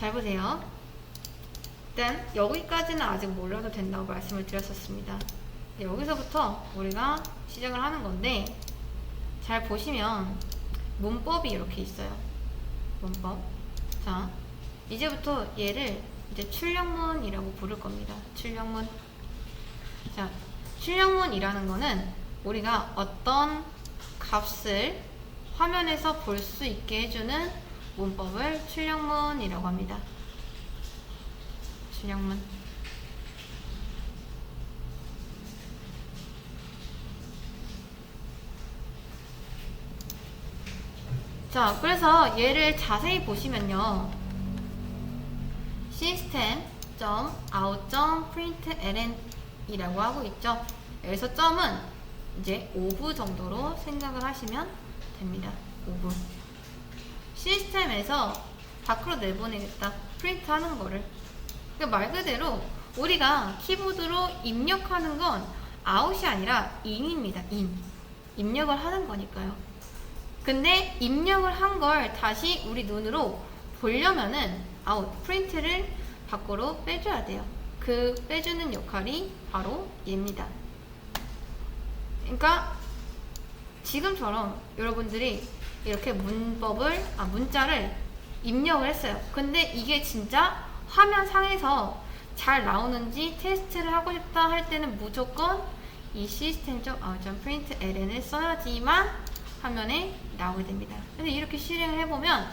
잘 보세요. 일단 여기까지는 아직 몰라도 된다고 말씀을 드렸었습니다. 네, 여기서부터 우리가 시작을 하는 건데 잘 보시면 문법이 이렇게 있어요. 문법. 자, 이제부터 얘를 이제 출력문이라고 부를 겁니다. 출력문. 자, 출력문이라는 거는 우리가 어떤 값을 화면에서 볼 수 있게 해주는 문법을 출력문이라고 합니다. 출력문. 자, 그래서 얘를 자세히 보시면요. system.out.println 이라고 하고 있죠. 여기서 점은 이제 5부 정도로 생각을 하시면 됩니다. 5부. 시스템에서 밖으로 내보내겠다. 프린트 하는 거를. 그러니까 말 그대로 우리가 키보드로 입력하는 건 아웃이 아니라 in입니다. in. 입력을 하는 거니까요. 근데 입력을 한 걸 다시 우리 눈으로 보려면은 아웃, 프린트를 밖으로 빼줘야 돼요. 그 빼주는 역할이 바로 얘입니다. 그러니까 지금처럼 여러분들이 이렇게 문법을, 아, 문자를 입력을 했어요. 근데 이게 진짜 화면 상에서 잘 나오는지 테스트를 하고 싶다 할 때는 무조건 이 system.out.println을 써야지만 화면에 나오게 됩니다. 그래서 이렇게 실행을 해보면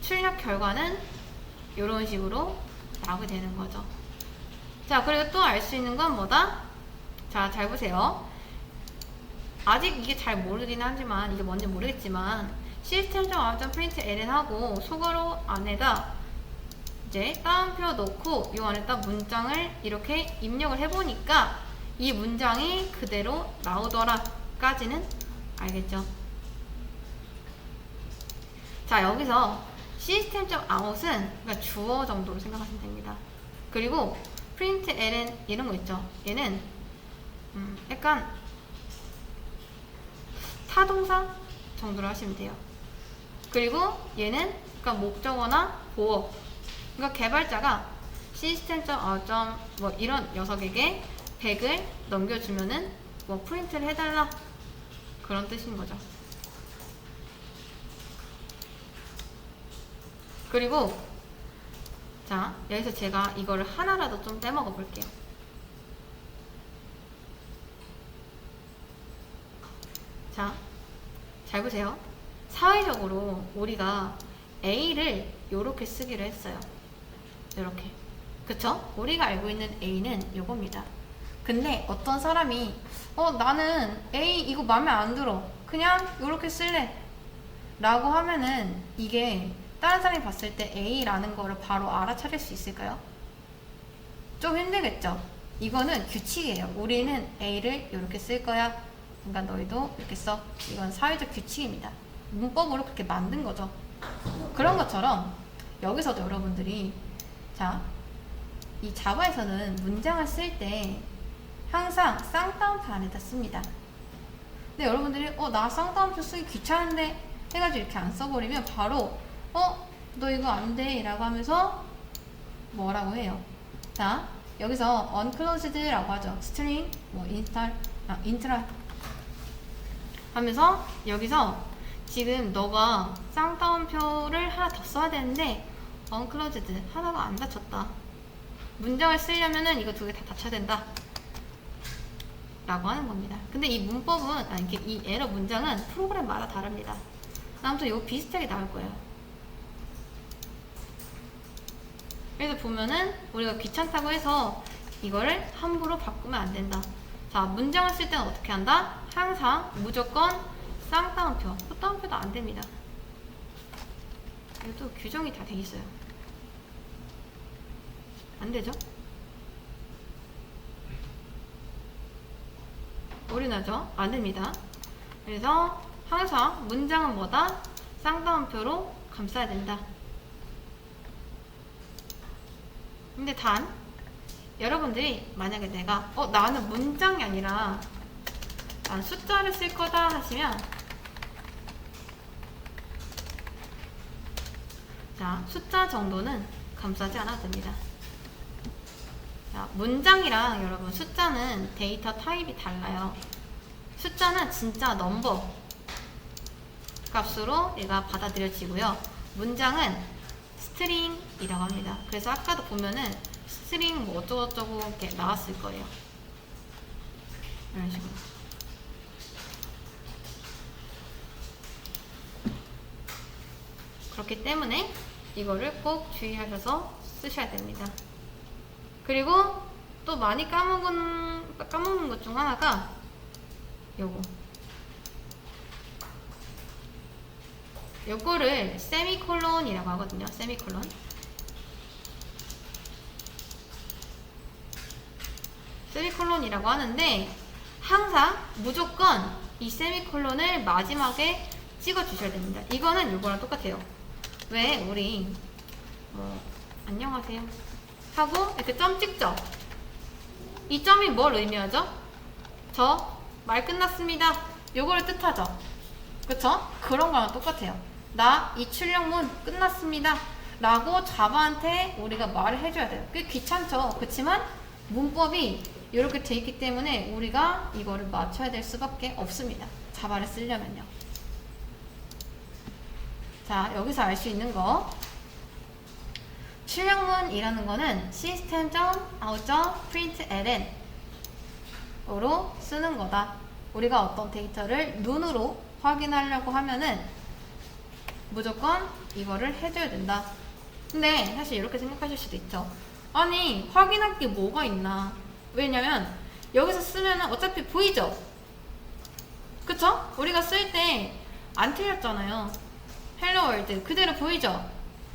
출력 결과는 이런 식으로 나오게 되는 거죠. 자, 그리고 또 알 수 있는 건 뭐다? 자, 잘 보세요. 아직 이게 잘 모르긴 하지만, 이게 뭔지 모르겠지만, 시스템.out.println 하고 속어로 안에다 이제 따옴표 넣고 요 안에다 문장을 이렇게 입력을 해보니까 이 문장이 그대로 나오더라 까지는 알겠죠? 자 여기서 시스템.out은 그러니까 주어 정도로 생각하시면 됩니다. 그리고 println 이런 거 있죠? 얘는 음, 약간 타동사 정도로 하시면 돼요. 그리고 얘는 그러니까 목적어나 보어 그러니까 개발자가 시스템.out. 뭐 이런 녀석에게 100을 넘겨주면은 뭐 프린트를 해달라 그런 뜻인 거죠. 그리고 자 여기서 제가 이거를 하나라도 좀 떼먹어 볼게요. 자, 잘 보세요. 사회적으로 우리가 A를 이렇게 쓰기로 했어요. 이렇게. 그쵸? 우리가 알고 있는 A는 요겁니다. 근데 어떤 사람이 어 나는 A 이거 마음에 안 들어. 그냥 이렇게 쓸래. 라고 하면은 이게 다른 사람이 봤을 때 A라는 거를 바로 알아차릴 수 있을까요? 좀 힘들겠죠? 이거는 규칙이에요. 우리는 A를 이렇게 쓸 거야. 그러니까 너희도 이렇게 써. 이건 사회적 규칙입니다. 문법으로 그렇게 만든 거죠. 그런 것처럼 여기서도 여러분들이 자, 이 자바에서는 문장을 쓸 때 항상 쌍따옴표 안에다 씁니다. 근데 여러분들이 어, 나 쌍따옴표 쓰기 귀찮은데 해가지고 이렇게 안 써버리면 바로 어, 너 이거 안 돼. 라고 하면서 뭐라고 해요. 자, 여기서 unclosed라고 하죠. string, 뭐, install, 아, intral 하면서 여기서 지금 너가 쌍따옴표를 하나 더 써야 되는데 unclosed 하나가 안 닫혔다. 문장을 쓰려면은 이거 두 개 다 닫혀야 된다. 라고 하는 겁니다. 근데 이 문법은, 아니, 이 에러 문장은 프로그램마다 다릅니다. 아무튼 이거 비슷하게 나올 거예요. 그래서 보면은 우리가 귀찮다고 해서 이거를 함부로 바꾸면 안 된다. 자, 문장을 쓸 때는 어떻게 한다? 항상 무조건 쌍따옴표, 콧따옴표도 안 됩니다. 이것도 규정이 다 돼 있어요. 안 되죠? 오류나죠? 안 됩니다. 그래서 항상 문장은 뭐다? 쌍따옴표로 감싸야 된다. 근데 단 여러분들이 만약에 내가 어 나는 문장이 아니라 난 숫자를 쓸 거다 하시면 자, 숫자 정도는 감싸지 않아도 됩니다. 자, 문장이랑 여러분 숫자는 데이터 타입이 달라요. 숫자는 진짜 넘버 값으로 얘가 받아들여지고요. 문장은 스트링이라고 합니다. 그래서 아까도 보면은 스트링 뭐 어쩌고저쩌고 이렇게 나왔을 거예요. 이런 식으로. 그렇기 때문에 이거를 꼭 주의하셔서 쓰셔야 됩니다. 그리고 또 많이 까먹은, 까먹는 것 중 하나가 요거. 요거를 세미콜론이라고 하거든요. 세미콜론. 세미콜론이라고 하는데 항상 무조건 이 세미콜론을 마지막에 찍어 주셔야 됩니다. 이거는 요거랑 똑같아요. 왜 우리 뭐 안녕하세요 하고 이렇게 점 찍죠? 이 점이 뭘 의미하죠? 저 말 끝났습니다. 요거를 뜻하죠? 그쵸? 그런 거랑 똑같아요. 나 이 출력문 끝났습니다. 라고 자바한테 우리가 말을 해줘야 돼요. 꽤 귀찮죠? 그치만 문법이 이렇게 돼 있기 때문에 우리가 이거를 맞춰야 될 수밖에 없습니다. 자바를 쓰려면요. 자, 여기서 알 수 있는 거. 출력문이라는 거는 system.out.println 으로 쓰는 거다. 우리가 어떤 데이터를 눈으로 확인하려고 하면은 무조건 이거를 해줘야 된다. 근데 사실 이렇게 생각하실 수도 있죠. 아니, 확인할 게 뭐가 있나. 왜냐면 여기서 쓰면은 어차피 보이죠? 그쵸? 우리가 쓸 때 안 틀렸잖아요. 헬로 월드 그대로 보이죠?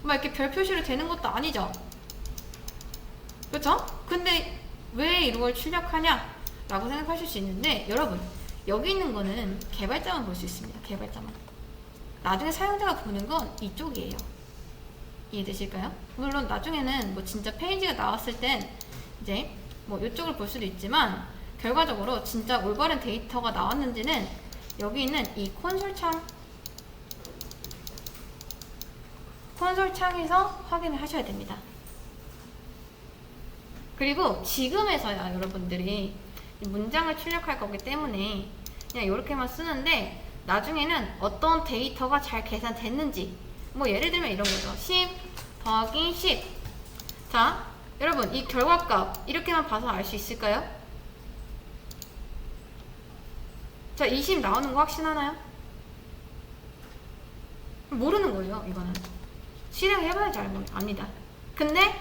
막 이렇게 별 표시로 되는 것도 아니죠? 그쵸? 근데 왜 이걸 출력하냐? 라고 생각하실 수 있는데 여러분 여기 있는 거는 개발자만 볼 수 있습니다. 개발자만. 나중에 사용자가 보는 건 이쪽이에요. 이해되실까요? 물론 나중에는 뭐 진짜 페이지가 나왔을 땐 이제 뭐 이쪽을 볼 수도 있지만 결과적으로 진짜 올바른 데이터가 나왔는지는 여기 있는 이 콘솔 창 콘솔 창에서 확인을 하셔야 됩니다. 그리고 지금에서야 여러분들이 이 문장을 출력할 거기 때문에 그냥 이렇게만 쓰는데 나중에는 어떤 데이터가 잘 계산됐는지 뭐 예를 들면 이런 거죠. 10 더하기 10. 자, 여러분 이 결과값 이렇게만 봐서 알 수 있을까요? 자, 20 나오는 거 확신하나요? 모르는 거예요, 이거는. 실행해봐야지 알- 압니다. 근데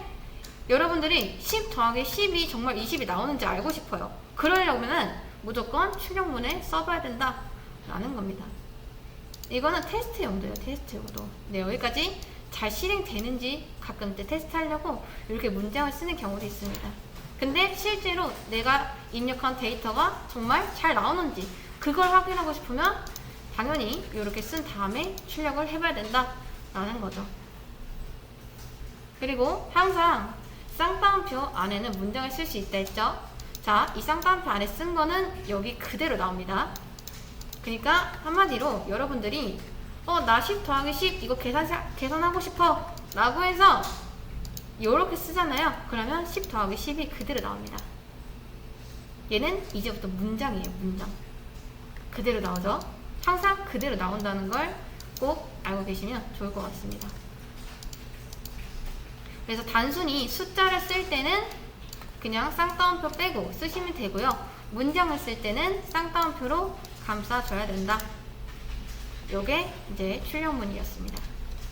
여러분들이 10 더하기 10이 정말 20이 나오는지 알고 싶어요. 그러려면은 무조건 출력문에 써봐야 된다. 라는 겁니다. 이거는 테스트 용도예요, 테스트 용도. 네, 여기까지 잘 실행되는지 가끔 때 테스트 하려고 이렇게 문장을 쓰는 경우도 있습니다. 근데 실제로 내가 입력한 데이터가 정말 잘 나오는지 그걸 확인하고 싶으면 당연히 이렇게 쓴 다음에 출력을 해봐야 된다라는 거죠. 그리고 항상 쌍따옴표 안에는 문장을 쓸 수 있다 했죠? 자, 이 쌍따옴표 안에 쓴 거는 여기 그대로 나옵니다. 그러니까 한마디로 여러분들이 어, 나 10 더하기 10 이거 계산, 계산하고 싶어 라고 해서 이렇게 쓰잖아요. 그러면 10 더하기 10이 그대로 나옵니다. 얘는 이제부터 문장이에요, 문장. 그대로 나오죠? 항상 그대로 나온다는 걸 꼭 알고 계시면 좋을 것 같습니다. 그래서 단순히 숫자를 쓸 때는 그냥 쌍따옴표 빼고 쓰시면 되고요. 문장을 쓸 때는 쌍따옴표로 감싸줘야 된다. 요게 이제 출력문이었습니다.